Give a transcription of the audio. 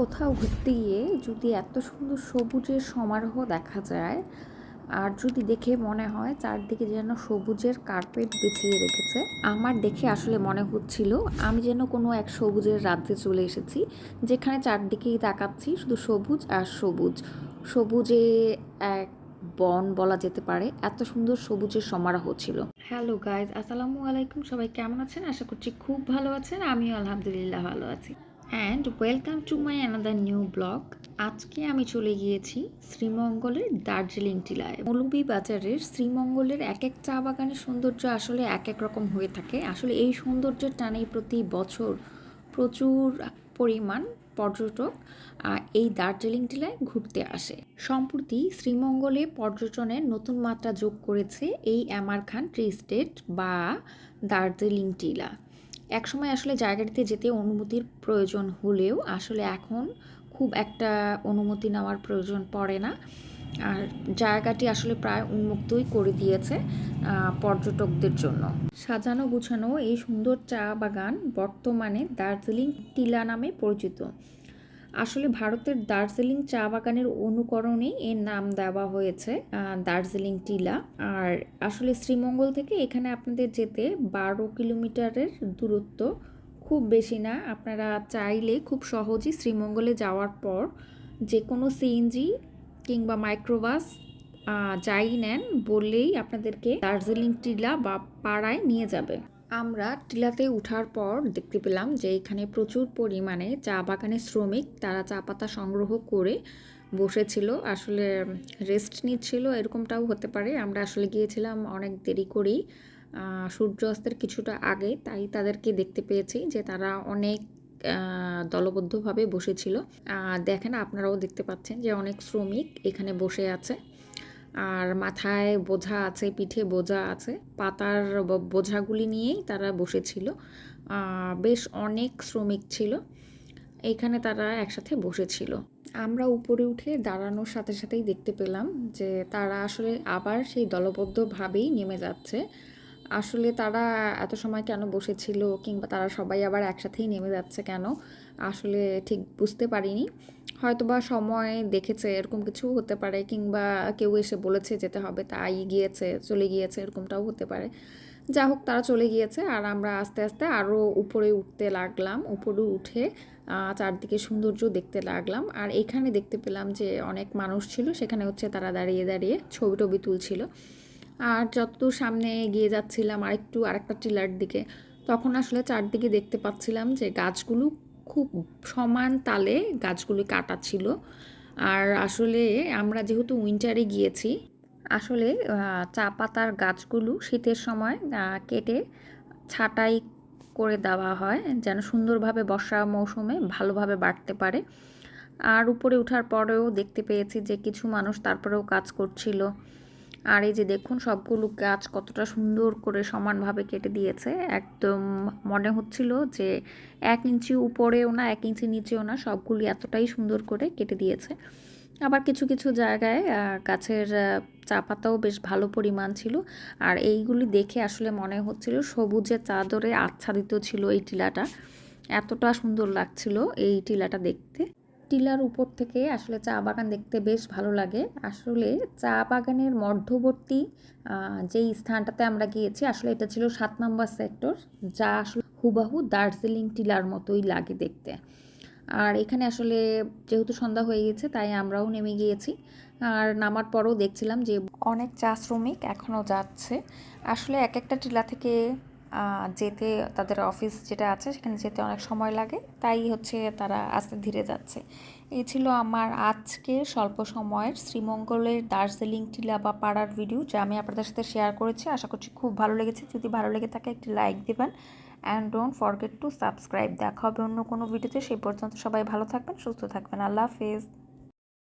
কোথাও ঘুরতে গিয়ে যদি এত সুন্দর সবুজের সমারোহ দেখা যায়, আর যদি দেখে মনে হয় চারদিকে যেন সবুজের কার্পেট বিছিয়ে রেখেছে, আমার দেখে আসলে মনে হচ্ছিল আমি যেন কোনো এক সবুজের রাজ্যে চলে এসেছি, যেখানে চারদিকেই তাকাচ্ছি শুধু সবুজ আর সবুজ। সবুজে এক বন বলা যেতে পারে, এত সুন্দর সবুজের সমারোহ ছিল। হ্যালো গাইজ আসসালামু আলাইকুম, সবাই কেমন আছেন? আশা করছি খুব ভালো আছেন, আমিও আলহামদুলিল্লাহ ভালো আছি। And welcome to my another new blog আজকে আমি চলে গিয়েছি শ্রীমঙ্গলের দার্জিলিং টিলায়। মৌলভী বাজারের শ্রীমঙ্গলের এক এক চা বাগানের সৌন্দর্য আসলে এক এক রকম হয়ে থাকে। আসলে এই সৌন্দর্যের টানেই প্রতি বছর প্রচুর পরিমাণ পর্যটক এই দার্জিলিং টিলায় ঘুরতে আসে। সম্প্রতি শ্রীমঙ্গলে পর্যটনের নতুন মাত্রা যোগ করেছে এই অ্যামার খান স্টেট বা দার্জিলিং টিলা। একসময় আসলে জায়গাটিতে যেতে অনুমতির প্রয়োজন হলেও আসলে এখন খুব একটা অনুমতি নেওয়ার প্রয়োজন পড়ে না। আর জায়গাটি আসলে প্রায় উন্মুক্তই করে দিয়েছে পর্যটকদের জন্য। সাজানো গুছানো এই সুন্দর চা বাগান বর্তমানে দার্জিলিং টিলা নামে পরিচিত। আসলে ভারতের দার্জিলিং চা বাগানের অনুকরণেই এর নাম দেওয়া হয়েছে দার্জিলিং টিলা। আর আসলে শ্রীমঙ্গল থেকে এখানে আপনাদের যেতে বারো কিলোমিটারের দূরত্ব খুব বেশি না। আপনারা চাইলে খুব সহজেই শ্রীমঙ্গলে যাওয়ার পর যে কোনো সিএনজি কিংবা মাইক্রোবাস যাই নেন বললেই আপনাদেরকে দার্জিলিং টিলা বা পাড়ায় নিয়ে যাবে। আমরা টিলাতে ওঠার পর দেখতে পেলাম যে এখানে প্রচুর পরিমাণে চা বাগানের শ্রমিক তারা চা পাতা সংগ্রহ করে বসেছিল আসলে রেস্ট নিচ্ছিল এরকমটাও হতে পারে। আমরা আসলে গিয়েছিলাম অনেক দেরি করেই আহ, সূর্য অস্তের কিছুটা আগে তাই তাদেরকে দেখতে পেয়েছি যে তারা অনেক দলবদ্ধভাবে বসেছিল। দেখেন আপনারাও দেখতে পাচ্ছেন যে অনেক শ্রমিক এখানে বসে আছে। আর মাথায় বোঝা আছে, পিঠে বোঝা আছে। পাতার বোঝাগুলি নিয়েই তারা বসেছিল। বেশ অনেক শ্রমিক ছিল। এখানে তারা একসাথে বসেছিল। আমরা উপরে উঠে দাঁড়ানোর সাথে সাথেই দেখতে পেলাম যে তারা আসলে আবার সেই দলবদ্ধভাবেই নেমে যাচ্ছে। আসলে তারা এত সময় কেন বসেছিল কিংবা তারা সবাই আবার একসাথেই নেমে যাচ্ছে কেন, আসলে ঠিক বুঝতে পারিনি। হয়তোবা সময় দেখেছে, এরকম কিছু হতে পারে কিংবা কেউ এসে বলেছে যেতে হবে, তাই গিয়েছে, চলে গিয়েছে, এরকমটাও হতে পারে। যা হোক, তারা চলে গিয়েছে আর আমরা আস্তে আস্তে আরও উপরে উঠতে লাগলাম, উপরে উঠে চারদিকে সৌন্দর্য দেখতে লাগলাম। আর এখানে দেখতে পেলাম যে অনেক মানুষ ছিল, সেখানে হচ্ছে তারা দাঁড়িয়ে দাঁড়িয়ে ছবি টবি তুলছিল। আর যতদূর সামনে এগিয়ে যাচ্ছিলাম, আরেকটু, আরেকটা টিলার দিকে, তখন আসলে চারদিকে দেখতে পাচ্ছিলাম যে গাছগুলো খুব সমান তালে গাছগুলি কাটা ছিল। আর আসলে আমরা যেহেতু উইন্টারে গিয়েছি, আসলে চা পাতার গাছগুলো শীতের সময় কেটে ছাঁটাই করে দেওয়া হয়, যেন সুন্দরভাবে বর্ষা মৌসুমে ভালোভাবে বাড়তে পারে। আর উপরে ওঠার পরেও দেখতে পেয়েছি যে কিছু মানুষ তারপরেও কাজ করছিল। আর এই যে দেখুন, সবগুলো গাছ কতটা সুন্দর করে সমানভাবে কেটে দিয়েছে। একদম মনে হচ্ছিল যে এক ইঞ্চি উপরেও না, এক ইঞ্চি নিচেও না, সবগুলি এতটাই সুন্দর করে কেটে দিয়েছে। আবার কিছু কিছু জায়গায় গাছের চা পাতাও বেশ ভালো পরিমাণ ছিল। আর এইগুলি দেখে আসলে মনে হচ্ছিল সবুজের চাদরে আচ্ছাদিত ছিল এই টিলাটা। এতটা সুন্দর লাগছিল এই টিলাটা দেখতে। টিলার উপর থেকে আসলে চা বাগান দেখতে বেশ ভালো লাগে। আসলে চা বাগানের মধ্যবর্তী যেই স্থানটাতে আমরা গিয়েছি, আসলে এটা ছিল সাত নম্বর সেক্টর, যা আসলে হুবাহু দার্জিলিং টিলার মতোই লাগে দেখতে। আর এখানে আসলে যেহেতু সন্ধ্যা হয়ে গেছে, তাই আমরাও নেমে গিয়েছি। আর নামার পরেও দেখছিলাম যে অনেক চা শ্রমিক এখনও যাচ্ছে। আসলে এক একটা টিলা থেকে যেতে তাদের অফিস যেটা আছে, সেখানে যেতে অনেক সময় লাগে। তাই হচ্ছে তারা আস্তে ধীরে যাচ্ছে। এই ছিল আমার আজকে স্বল্প সময়ের শ্রীমঙ্গলের দার্জিলিং টিলা বা পাড়ার ভিডিও যা আমি আপনাদের সাথে শেয়ার করেছি। আশা করছি খুব ভালো লেগেছে। যদি ভালো লেগে থাকে, একটি লাইক দেবেন। And don't forget to subscribe দেখা হবে অন্য কোনো ভিডিওতে সেই পর্যন্ত সবাই ভালো থাকবেন, সুস্থ থাকবেন। আল্লাহ হাফেজ।